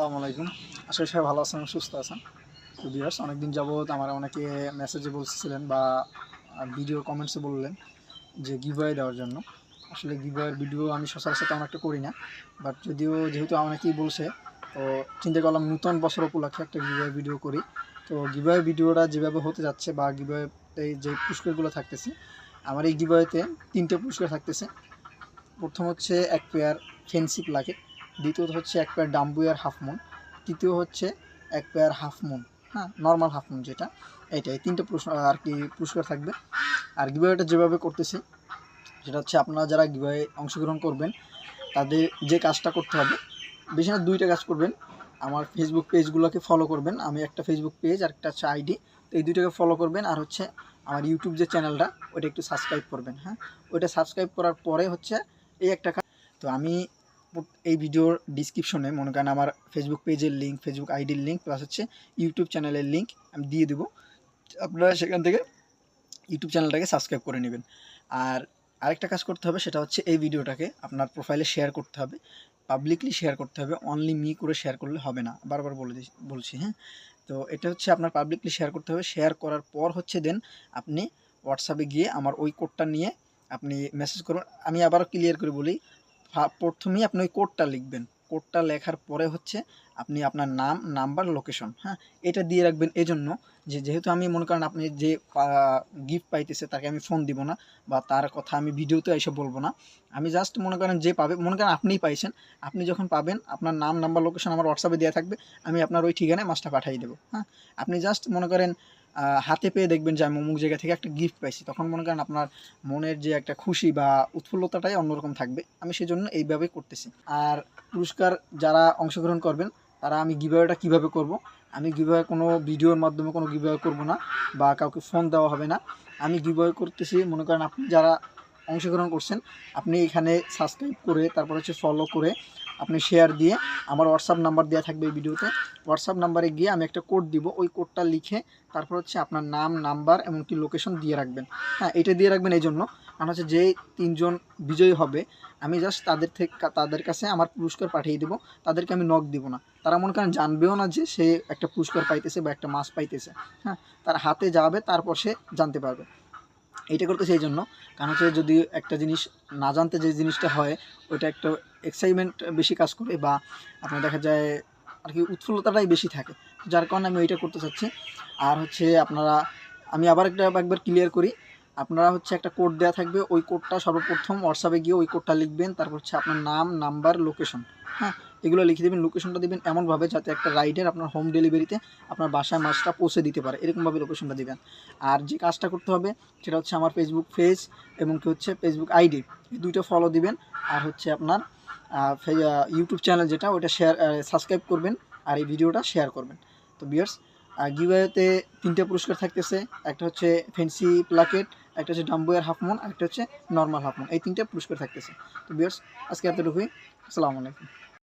আসসালামু আলাইকুম। আসলে সবাই ভালো আছেন, সুস্থ আছেন। তো বিয়ার্স অনেকদিন যাবৎ আমার অনেকে মেসেজে বলছিলেন বা ভিডিও কমেন্টসে বললেন যে গিভওয়ে দেওয়ার জন্য। আসলে গিভওয়ের ভিডিও আমি সচরাচর তেমন একটা করি না বাট যদিও যেহেতু অনেকেই বলছে, তো চিন্তা করলাম নূতন বছর উপলক্ষে একটা গিভওয়ে ভিডিও করি। তো গিভওয়ে ভিডিওটা যেভাবে হতে যাচ্ছে বা গিভওয়েতে যে পুরস্কারগুলো থাকতেছে, আমার এই গিভওয়েতে তিনটে পুরস্কার থাকতেছে। প্রথম হচ্ছে এক পেয়ার ফেন্সি প্লাকেট দ্বিতীয়ত হচ্ছে এক পেয়ার ডাম্বুয়ার হাফ মুন তৃতীয় হচ্ছে এক পেয়ার হাফ মুন হ্যাঁ নর্মাল হাফ মুন যেটা। তিনটে পুরস্কার আর কি পুরস্কার থাকবে। আর গিভওয়েটা যেভাবে করতেছি, সেটা হচ্ছে আপনারা যারা গিভওয়ে অংশগ্রহণ করবেন, তাদের যে কাজটা করতে হবে, বেশি না দুইটা কাজ করবেন। আমার ফেসবুক পেজগুলোকে ফলো করবেন। আমি একটা ফেসবুক পেজ আর একটা হচ্ছে আইডি তো এই দুইটাকে ফলো করবেন। আর হচ্ছে আমার ইউটিউব যে চ্যানেলটা ওটা একটু সাবস্ক্রাইব করবেন। হ্যাঁ ওইটা সাবস্ক্রাইব করার পরে হচ্ছে এই একটা কাজ তো আমি এই ভিডিওর ডিসক্রিপশনে মনে করেন আমার ফেসবুক পেজের লিঙ্ক ফেসবুক আইডির লিঙ্ক প্লাস হচ্ছে ইউটিউব চ্যানেলের লিঙ্ক আমি দিয়ে দেবো। আপনারা সেখান থেকে ইউটিউব চ্যানেলটাকে সাবস্ক্রাইব করে নেবেন। আর আরেকটা কাজ করতে হবে, সেটা হচ্ছে এই ভিডিওটাকে আপনার প্রোফাইলে শেয়ার করতে হবে। পাবলিকলি শেয়ার করতে হবে অনলি মি করে শেয়ার করলে হবে না। বারবার বলে বলছি হ্যাঁ? তো এটা হচ্ছে আপনার পাবলিকলি শেয়ার করতে হবে। শেয়ার করার পর হচ্ছে দেন আপনি হোয়াটসঅ্যাপে গিয়ে আমার ওই কোডটা নিয়ে আপনি মেসেজ করুন। আমি আবারও ক্লিয়ার করে বলি প্রথমেই আপনি ওই কোডটা লিখবেন। কোডটা লেখার পরে হচ্ছে আপনি আপনার নাম নাম্বার লোকেশন হ্যাঁ? এটা দিয়ে রাখবেন। এজন্য যে যেহেতু আমি মনে করেন আপনি যে গিফট পাইতেছে তাকে আমি ফোন দিব না বা তার কথা আমি ভিডিওতে এসে বলব না। আমি জাস্ট মনে করেন যে পাবে, মনে করেন আপনিই পাইছেন। আপনি যখন পাবেন, আপনার নাম নাম্বার লোকেশন আমার হোয়াটসঅ্যাপে দেওয়া থাকবে। আমি আপনার ওই ঠিকানায় মাছটা পাঠিয়ে দেবো হ্যাঁ? আপনি জাস্ট মনে করেন হাতে পেয়ে দেখবেন যে আমি অমুক জায়গা থেকে একটা গিফট পাইছি। তখন মনে করেন আপনার মনের যে একটা খুশি বা উৎফুল্লতাটাই অন্যরকম থাকবে। আমি সেই জন্য এইভাবে করতেছি। আর পুরস্কার যারা অংশগ্রহণ করবেন, তারা আমি গিভওয়েটা কীভাবে করব? আমি গিভওয়ে কোনো ভিডিওর মাধ্যমে কোনো গিভওয়ে করব না বা কাউকে ফোন দেওয়া হবে না। আমি গিভওয়ে করতেছি, মনে করেন আপনি যারা অংশগ্রহণ করছেন, আপনি এখানে সাবস্ক্রাইব করে, তারপর হচ্ছে ফলো করে আপনি শেয়ার দিয়ে আমার হোয়াটসঅ্যাপ নাম্বার দেওয়া থাকবে এই ভিডিওতে হোয়াটসঅ্যাপ নাম্বারে গিয়ে আমি একটা কোড দিব, ওই কোডটা লিখে তারপর হচ্ছে আপনার নাম নাম্বার এমনকি লোকেশন দিয়ে রাখবেন। হ্যাঁ এটা দিয়ে রাখবেন এই জন্য। কারণ হচ্ছে যে তিনজন বিজয়ী হবে, আমি জাস্ট তাদের থেকে, তাদের কাছে আমার পুরস্কার পাঠিয়ে দেবো, তাদেরকে আমি নক দিব না। তারা মনে করেন জানবেও না যে সে একটা পুরস্কার পাইতেছে বা একটা মাছ পাইতেছে। হ্যাঁ তার হাতে যাবে, তারপর সে জানতে পারবে। এইটা করতে সেই জন্য। কারণ হচ্ছে যদি একটা জিনিস না জানতে যে জিনিসটা হয়, ওইটা একটা এক্সাইটমেন্ট বেশি কাজ করে বা আপনার দেখা যায় আর কি উৎফুল্লতাটাই বেশি থাকে। যার কারণে আমি ওইটা করতে চাচ্ছি। আর হচ্ছে আপনারা, আমি আবার একটা একবার ক্লিয়ার করি। আপনারা হচ্ছে একটা কোড দেওয়া থাকবে। ওই কোডটা সর্বপ্রথম হোয়াটসঅ্যাপে গিয়ে ওই কোডটা লিখবেন। তারপর হচ্ছে আপনার নাম নাম্বার লোকেশন হ্যাঁ? এগুলো লিখে দেবেন। লোকেশনটা দেবেন এমনভাবে যাতে একটা রাইডার আপনার হোম ডেলিভারিতে আপনার বাসায় মাছটা পৌঁছে দিতে পারে। এরকমভাবে লোকেশনটা দিবেন। আর যে কাজটা করতে হবে সেটা হচ্ছে আমার ফেসবুক পেজ এবং কি হচ্ছে ফেসবুক আইডি এই দুইটা ফলো দিবেন। আর হচ্ছে আপনার ইউটিউব চ্যানেল যেটা ওটা শেয়ার সাবস্ক্রাইব করবেন আর এই ভিডিওটা শেয়ার করবেন। তো বিয়ার্স গিওয়েতে তিনটা পুরস্কার থাকতেছে। একটা হচ্ছে ফেন্সি প্লাকেট একটা হচ্ছে ডাম্বুয়ার হাফমন আর একটা হচ্ছে নর্মাল হাফমন এই তিনটা পুরস্কার থাকতেছে। তো বিয়ার্স আজকে এতটুকুই। আসসালামু আলাইকুম।